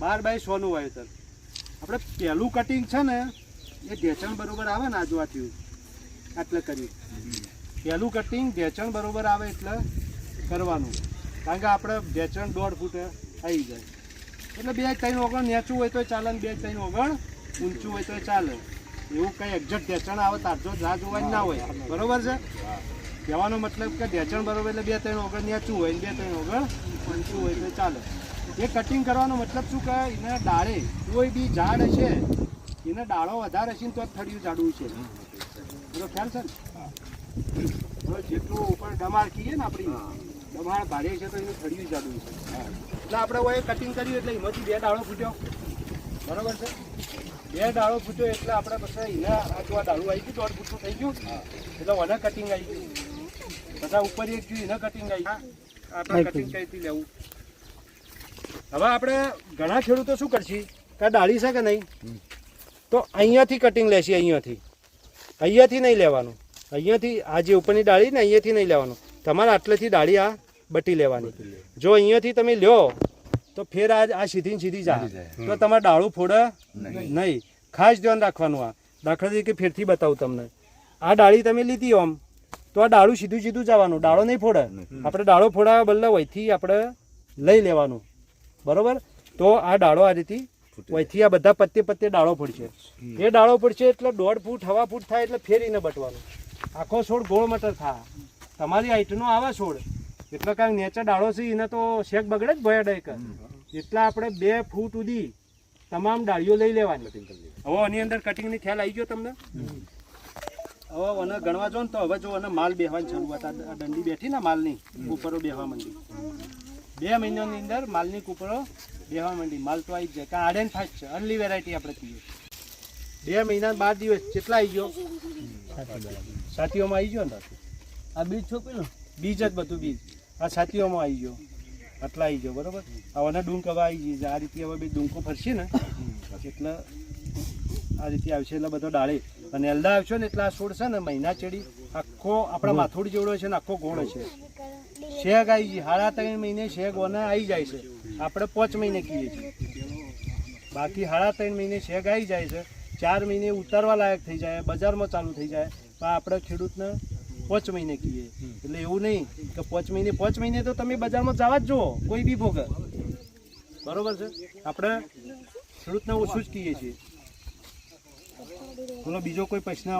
બાર by સોનું વાવેતર આપણે પહેલું કટિંગ છે ને, એ ઢેચણ બરોબર આવે ને આજુવાથી એટલે કરી પહેલું કટિંગ ઢેચણ બરોબર આવે એટલે કરવાનું. કારણ કે આપણે ઢેચણ દોઢ ફૂટે આવી જાય. એટલે બે ત્રણ ઓગણ નેચું હોય તો ચાલે ને બે ત્રણ ઓગણ ઊંચું હોય તો ચાલે. એવું કંઈ એક્ઝેક્ટ ઢેચણ આવે તારજો રાહ જોવાની ના હોય. બરોબર છે? કહેવાનો મતલબ કે ઢેચણ બરોબર એટલે બે ત્રણ ઓગણ નેચું હોય ને બે ત્રણ ઓગણ ઊંચું હોય તો ચાલે. એ કટિંગ કરવાનો મતલબ શું કે એના ડાળે કોઈ બી ઝાડ હશે એના ડાળો વધારે હશે ને તો થડિયું ઝાડવું છે. એનો ખ્યાલ છે ને? જેટલું ઉપર ડમાળ કહીએ ને આપણી ડમાળ ભારે છે તો એનું થડિયું જાડું છે. એટલે આપણે હોય કટિંગ કર્યું એટલે એમાંથી બે ડાળો ફૂટ્યો. બરોબર છે? બે ડાળો ફૂટ્યો એટલે આપણે પછી એના આ જો આ ડાળું આવી ગયું દોઢ ફૂટનું થઈ ગયું. એટલે વધારે કટિંગ આવી ગયું. બધા ઉપર એક જોયું એના કટિંગ આવી. આપણે કટિંગ કઈ લેવું? હવે આપણે ઘણા ખેડૂતો શું કરશે? કે આ ડાળી છે કે નહીં? તો અહીંયાથી કટિંગ લેશે અહીંયાથી. અહીંયાથી નહીં લેવાનું. અહીંયાથી આ જે ઉપરની ડાળી ને અહીંયાથી નહીં લેવાનું. તમારે આટલેથી ડાળી આ બટી લેવાની. જો અહીંયાથી તમે લ્યો તો ફેર આ આ સીધી સીધી જાય. તો તમારે ડાળું ફોડે નહીં. ખાસ ધ્યાન રાખવાનું આ. દાખલા તરીકે ફેરથી બતાવું તમને. આ ડાળી તમે લીધી આમ તો આ ડાળું સીધું સીધું જવાનું. ડાળો નહીં ફોડે. આપણે ડાળો ફોડાવા બદલે વહીથી આપણે લઈ લેવાનું. બરોબર? તો આ ડાળો આ રીતે વહીથી આ બધા પત્તે પત્તે ડાળો પડશે. એ ડાળો પડશે એટલે દોઢ ફૂટ હવા ફૂટ થાય એટલે ફેરીને બટવાનું. આખો છોડ ગોળ મટર થાય તમારી હાઈટનો આવા છોડ. એટલે કાંઈ નેચર ડાળો છે એને તો શેક બગડે જ ભયા ડાયક. એટલે આપણે બે ફૂટ સુધી તમામ ડાળીઓ લઈ લેવાની. હવે આની અંદર કટિંગની ખ્યાલ આવી ગયો તમને? હવે અને ગણવા જો ને તો હવે જો અને માલ બેહવાની શરૂઆત આ દંડી બેઠી ને માલની ઉપરો બેહવા માંડી. બે મહિનાની અંદર માલની કૂપરો બેવા માંડી. માલ તો આવી જાય. કે આડેન ફાસ્ટ છે. અર્લી વેરાયટી આપણે કહીએ બે મહિના બાર દિવસ કેટલા આવી ગયો. સાતીઓમાં આવી ગયો ને આ બીજ છોપેલું બીજ જ બધું બીજ. આ સાતીઓમાં આવી ગયો. આટલા આવી ગયો બરોબર? હવે ડુંક હવે આવી જશે આ રીતે હવે બે ડુંકો ફરશે ને એટલે આ રીતે આવશે એટલે બધો ડાળે. અને એલદા આવશે ને એટલે આ છોડ છે ને મહિના ચડી. આખો આપણા માથોડી જેવડો છે ને આખો ગોળો છે. શેગ આવી જાય સાડા ત્રણ મહિને શેગ ઓને આવી જાય છે. આપણે પાંચ મહિને કહીએ છીએ. બાકી સાડા ત્રણ મહિને શેગ આવી જાય છે. ચાર મહિને ઉતારવા લાયક થઈ જાય બજારમાં ચાલુ થઈ જાય. પણ આપણે ખેડૂતને પાંચ મહિને કહીએ એટલે એવું નહીં કે પાંચ મહિને પાંચ મહિને તો તમે બજારમાં જવા જ જુઓ કોઈ બી ભોગ. બરોબર છે? આપણે ખેડૂતને ઓછું જ કહીએ છીએ. બોલો બીજો કોઈ પ્રશ્ન